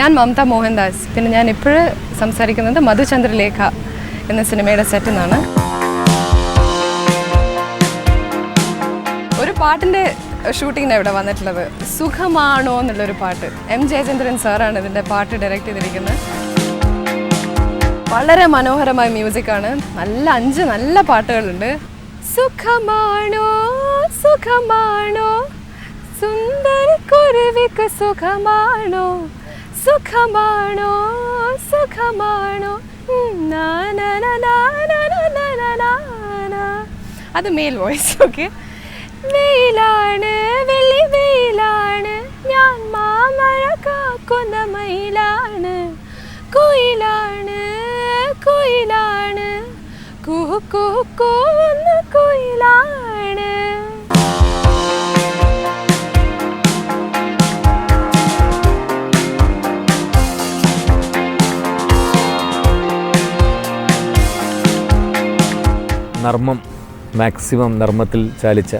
ഞാൻ മമത മോഹൻദാസ്. പിന്നെ ഞാൻ ഇപ്പോൾ സംസാരിക്കുന്നത് മധുചന്ദ്രലേഖ എന്ന സിനിമയുടെ സെറ്റിൽ നിന്നാണ് ഒരു പാട്ടിന്റെ ഷൂട്ടിങ്ങിന് ഇവിടെ വന്നിട്ടുള്ളത്? സുഖമാണോ എന്നുള്ളൊരു പാട്ട്. എം ജയചന്ദ്രൻ സാറാണ് ഇതിന്റെ പാട്ട് ഡയറക്റ്റ് ചെയ്തിരിക്കുന്നത്. വളരെ മനോഹരമായ മ്യൂസിക്കാണ് നല്ല അഞ്ച് നല്ല പാട്ടുകളുണ്ട്. സുഖമാണോ? സുഖമാണോ? സുന്ദര കുരുവിക്ക് സുഖമാണോ? സുഖമാണോ സുഖമാണോ അത് മെയിൽ വോയിസ് ഓക്കെ വെയിലാണ് വെള്ളി വെയിലാണ് ഞാൻ മാമഴ കാക്കുന്ന മയിലാണ് കുയിലാണ് കുയിലാണ് കുഹു കുഹു നർമ്മം മാക്സിമം നർമ്മത്തിൽ ചാലിച്ച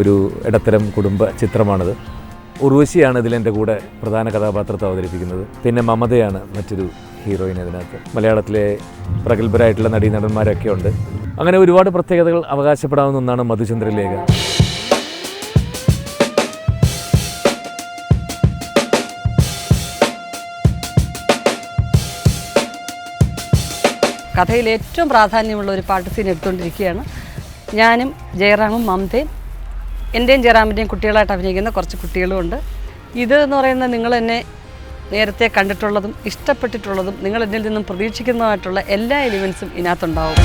ഒരു ഇടത്തരം കുടുംബ ചിത്രമാണിത്. ഉർവശിയാണ് ഇതിലെന്റെ കൂടെ പ്രധാന കഥാപാത്രത്തെ അവതരിപ്പിക്കുന്നത്. പിന്നെ മമതയാണ് മറ്റൊരു ഹീറോയിൻ അതിനകത്ത് മലയാളത്തിലെ പ്രഗത്ഭരായിട്ടുള്ള നടീനടന്മാരൊക്കെ ഉണ്ട്. അങ്ങനെ ഒരുപാട് പ്രത്യേകതകൾ അവകാശപ്പെടാവുന്ന ഒന്നാണ് മധുചന്ദ്രലേഖ. കഥയിൽ ഏറ്റവും പ്രാധാന്യമുള്ള ഒരു പാട്ട് സീൻ എടുത്തുകൊണ്ടിരിക്കുകയാണ്. ഞാനും ജയറാമും മമതയും എന്റെയും ജയറാമിന്റെയും കുട്ടികളായിട്ട് അഭിനയിക്കുന്ന കുറച്ച് കുട്ടികളുമുണ്ട്. ഇത് എന്ന് പറയുന്നത് നിങ്ങൾ എന്നെ നേരത്തെ കണ്ടിട്ടുള്ളതും ഇഷ്ടപ്പെട്ടിട്ടുള്ളതും നിങ്ങൾ എന്നിൽ നിന്നും പ്രതീക്ഷിക്കുന്നതായിട്ടുള്ള എല്ലാ എലിമെൻസും ഇതിനകത്തുണ്ടാവും.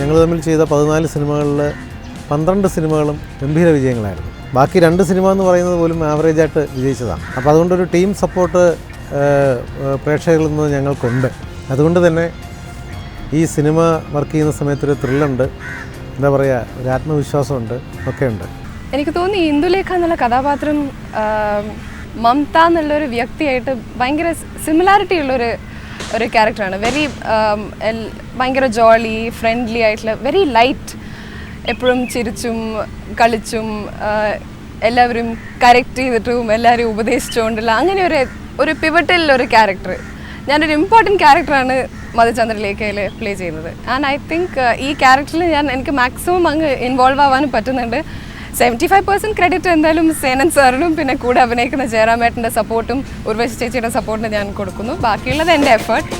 ഞങ്ങൾ തമ്മിൽ ചെയ്ത പതിനാല് സിനിമകളിൽ പന്ത്രണ്ട് സിനിമകളും ഗംഭീര വിജയങ്ങളായിരുന്നു. ബാക്കി രണ്ട് സിനിമ എന്ന് പറയുന്നത് പോലും ആവറേജായിട്ട് വിജയിച്ചതാണ്. അപ്പോൾ അതുകൊണ്ടൊരു ടീം സപ്പോർട്ട് പ്രേക്ഷകരിൽ നിന്ന് ഞങ്ങൾക്കുണ്ട്. അതുകൊണ്ട് തന്നെ ഈ സിനിമ വർക്ക് ചെയ്യുന്ന സമയത്തൊരു ത്രില്ലുണ്ട്. എന്താ പറയുക ഒരു ആത്മവിശ്വാസമുണ്ട്. ഒക്കെ ഉണ്ട്. എനിക്ക് തോന്നി ഇന്ദുലേഖ എന്നുള്ള കഥാപാത്രം മമത എന്നുള്ളൊരു വ്യക്തിയായിട്ട് ഭയങ്കര സിമിലാരിറ്റി ഉള്ളൊരു ഒരു ക്യാരക്ടറാണ് വെരി ഭയങ്കര ജോളി ഫ്രണ്ട്ലി ആയിട്ടുള്ള വെരി ലൈറ്റ് എപ്പോഴും ചിരിച്ചും കളിച്ചും എല്ലാവരും കറക്റ്റ് ചെയ്തിട്ടും എല്ലാവരും ഉപദേശിച്ചുകൊണ്ടുള്ള അങ്ങനെ ഒരു ഒരു പിവറ്റിൽ ഒരു ക്യാരക്ടർ ഞാനൊരു ഇമ്പോർട്ടന്റ് ക്യാരക്ടറാണ് മധുചന്ദ്രലേഖയിൽ പ്ലേ ചെയ്യുന്നത്. ആൻഡ് ഐ തിങ്ക് ഈ ക്യാരക്ടറിൽ ഞാൻ എനിക്ക് മാക്സിമം അങ്ങ് ഇൻവോൾവ് ആവാനും പറ്റുന്നുണ്ട്. സെവന്റി ഫൈവ് പെർസെന്റ് ക്രെഡിറ്റ് എന്തായാലും സേനൻ സാറിനും പിന്നെ കൂടെ അഭിനയിക്കുന്ന ജയറാമേട്ടന്റെ സപ്പോർട്ടും ഉർവശി ചേച്ചിയുടെ സപ്പോർട്ടും ഞാൻ കൊടുക്കുന്നു. ബാക്കിയുള്ളത് എന്റെ എഫേർട്ട്